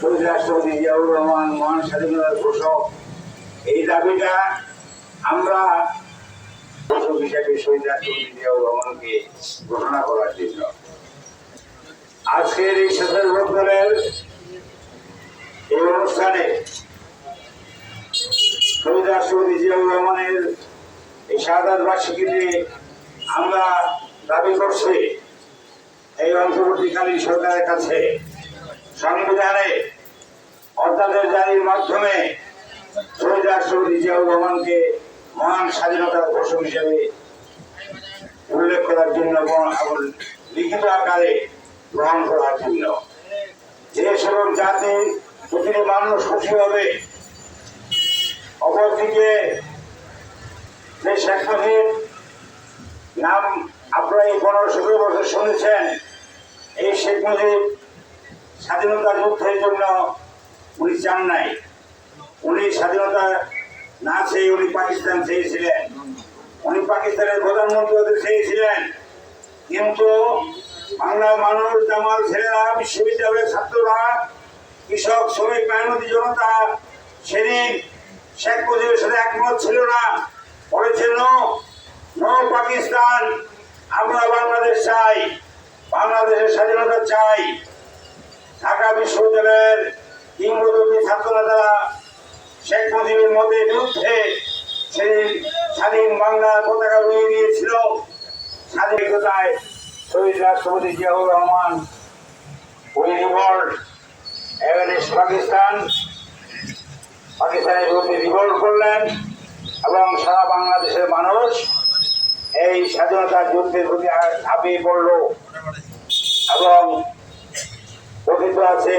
শহীদ রাষ্ট্রপতি জিয়াউর রহমান মহান স্বাধীনতার ঘোষক, এই দাবিটা আমরা ঘোষক হিসাবে শহীদ রাষ্ট্রপতি জিয়াউর রহমানকে ঘোষণা করার জন্য। আজকের এই স্বেচ্ছাসেবক দলের এই অনুষ্ঠানে শহীদ রাষ্ট্রপতি জিয়াউর রহমানের এই শাহাদ বার্ষিকীতে আমরা দাবি করছি, এই অন্তর্বর্তীকালীন সরকারের কাছে সংবিধানে অধ্যাদেশ জারির মাধ্যমে শহীদ রাষ্ট্রপতি জিয়াউর রহমানকে মহান স্বাধীনতার ঘোষক হিসেবে উল্লেখ করার জন্য লিখিত আকারে গ্রহণ করার জন্য। দেশ এবং জাতি প্রতিটি মানুষ খুশি হবে, অপরদিকে যে শেখ মুজিব নাম আপনারা এই পনেরো ষোলো বছর শুনেছেন, এই শেখ মুজিব স্বাধীনতা যুদ্ধের জন্য উনি চান নাই। উনি স্বাধীনতা না চেয়ে উনি পাকিস্তান চেয়েছিলেন। উনি পাকিস্তানের প্রধানমন্ত্রী চেয়েছিলেন। কিন্তু বাংলার মানুষ জামাল ছেলেরা, বিশ্ববিদ্যালয়ের ছাত্ররা, কৃষক, শ্রমিক, মেহনতি জনতা, সেদিন শেখ মুজিবের সাথে একমত ছিল না। বলেছিল নো পাকিস্তান, আমরা বাংলাদেশ চাই, বাংলাদেশের স্বাধীনতা চাই। ঢাকা বিশ্ববিদ্যালয়ের শেখ মুজিবের মতের বিরুদ্ধে সেই স্বাধীন বাংলার পতাকা উড়িয়ে দিয়েছিল। স্বাধীনতায় শহীদ রাষ্ট্রপতি জিয়াউর রহমান ওই রিভল্ট এগেনিস্ট পাকিস্তান। পাকিস্তানের বিরুদ্ধে রিভল্ট করলেন এবং সারা বাংলাদেশের মানুষ এই স্বাধীনতার যুদ্ধের প্রতি ঝাঁপিয়ে পড়ল। এবং কথিত আছে